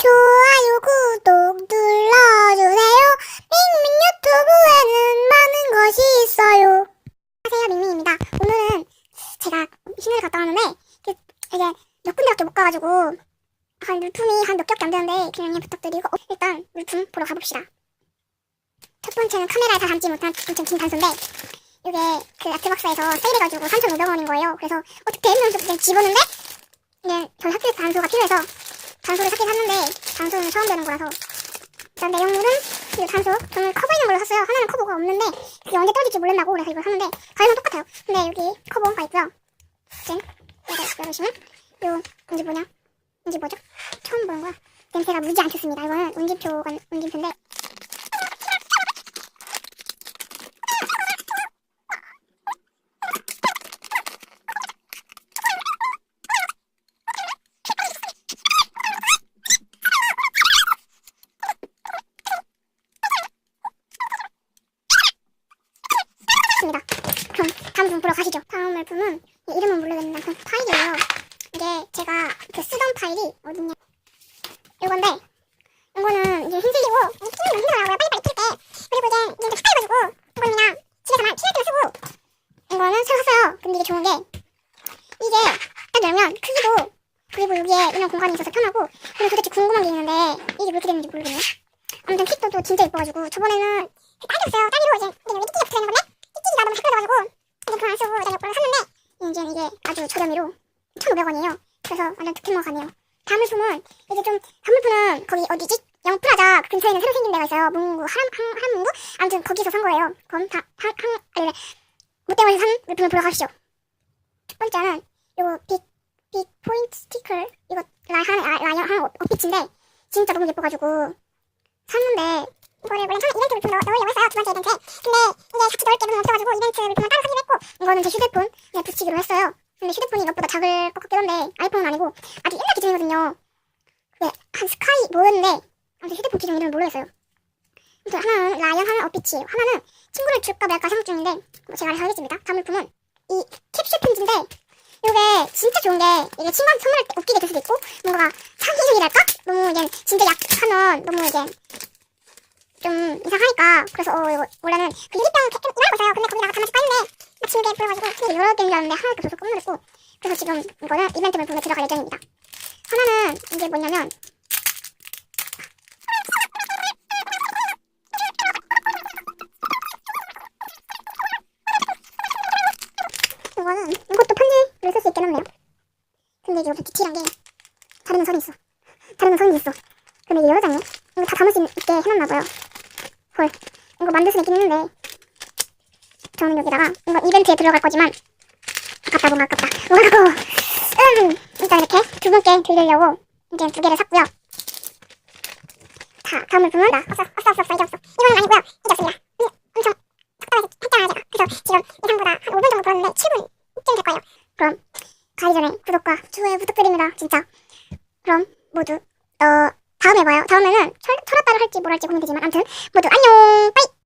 좋아요, 구독 눌러주세요. 밍밍 유튜브에는 많은 것이 있어요. 안녕하세요, 밍밍입니다. 오늘은 제가 시내를 갔다 왔는데, 그, 이게 몇 군데밖에 못 가가지고, 한 물품이 한 몇 개밖에 안 되는데, 그냥 부탁드리고, 어, 일단 물품 보러 가봅시다. 첫 번째는 카메라에 다 담지 못한 엄청 긴 단서인데, 이게 그 아트박스에서 세일해가지고 3,500원인 거예요. 그래서 어떻게 그냥 집었는데, 이게 저희 학교에서 단서가 필요해서 단소를 사긴 샀는데 단소는 처음 되는 거라서. 일단 내용물은 이 단소 저는 커버 있는 걸로 샀어요. 하나는 커버가 없는데 그게 언제 떨어질지 몰랐나고 그래서 이걸 샀는데 가격은 똑같아요. 근데 여기 커버가 있고요 짠 여기 열으시면 요 뭔지 뭐냐? 뭔지 뭐죠? 처음 보는 거야. 냄새가 무지 않겠습니다. 이거는 운지표가 운지표인데 있습니다. 그럼 다음 분 보러 가시죠. 다음 물품은 이 이름은 모르겠는데 그 파일이에요. 이게 제가 그 쓰던 파일이 어딨냐? 요건데 이거는 이제 힘들리고 끼는 거 힘들어요. 빨리빨리 낄 때. 그리고 이제 이제 헷갈려가지고 이거는 그냥 집에서만 필요할 때만 쓰고 이거는 새로 샀어요. 근데 이게 좋은 게 이게 딱 열면 크기도 그리고 여기에 있는 공간이 있어서 편하고 그리고 도대체 궁금한 게 있는데 이게 왜 이렇게 되는지 모르겠네. 아무튼 킥도도 진짜 예뻐가지고 저번에는 딸기였어요. 딸기로 이제 이게 여기 띠띠가 붙어있는 건데 띠띠가 너무 헷갈려가지고 이제 안 쓰고 이제 이걸 샀는데 이제 이게 아주 저렴이로 1,500원이에요. 그래서 완전 득템머가네요. 다음 물품은 이제 좀 다음 물품은 거기 어디지? 영프라자 그 근처에 있는 새로 생긴 데가 있어요. 문구 하람 한 한문구 아무튼 거기서 산 거예요. 그럼 다한한 아니 롯데월에서 산 물품을 보러 가시죠. 첫 번째는 요거 빅, 빅 포인트 스티커 이거 라이한 라이언 한 어피치인데 진짜 너무 예뻐가지고 샀는데 이거를 원래 처음 이벤트 물품 넣, 넣으려고 했어요. 두 번째 이벤트에. 근데 이게 같이 넣을 게 너무 없어가지고 이벤트 물품을 따로 사기로 했고 이거는 제 휴대폰 에 붙이기로 했어요. 근데 휴대폰이 이것보다 작을 것 같긴 한데 아이폰은 아니고 아주 옛날 기종이거든요. 그게 한 스카이 뭐였는데 아무튼 휴대폰 기종 이름을 모르겠어요. 아무튼 하나는 라이언 하나는 어피치 하나는 친구를 줄까 말까 생각 중인데 뭐 제가 알아서 하겠습니다. 다음 물품은 이 캡슐 편지인데 이게 진짜 좋은 게 이게 친구한테 선물할 때 웃기게 될 수도 있고 뭔가 창의적이랄까? 너무 이게 진짜 약하면 너무 이게 좀 이상하니까 그래서 어 이거 원래는 그 유리병 좀 이만한 거잖아요. 근데 거기다가 담아서 빠는데 마침 이게 보여가지고 근데 여러 개인 줄 알았는데 하나밖에 없어서 깜놀했고. 그래서 지금 이거는 이벤트 물품에 들어갈 예정입니다. 하나는 이게 뭐냐면 이거는 이것도 편지를 쓸 수 있긴 한데요. 근데 이게 무슨 디테일한 게 다리는 선이 있어. 다리는 선이 있어. 근데 이게 여러 장이에요 이거 다 담을 수 있게 해놨나봐요 헐 이거 만들 수 있긴 있는데 저는 여기다가 이거 이벤트에 들어갈 거지만 아깝다 뭔가 아깝다. 뭔가 아까워 음, 일단 이렇게 두 분께 드리려고 이제 두 개를 샀고요. 자 다음 물품은 나 없어 없어 없어 없어 이게 없어. 이거는 아니고요. 이게 없습니다. 이게 엄청 했잖아요 제가 그래서 지금 예상보다 한 5분 정도 걸었는데 7분쯤 될 거예요. 그럼 가기 전에 구독과 좋아요 부탁드립니다. 진짜. 그럼 모두 어 다음에 봐요. 다음에는 철, 철학다를 할지 뭘 할지 고민되지만 아무튼 모두 안녕 빠이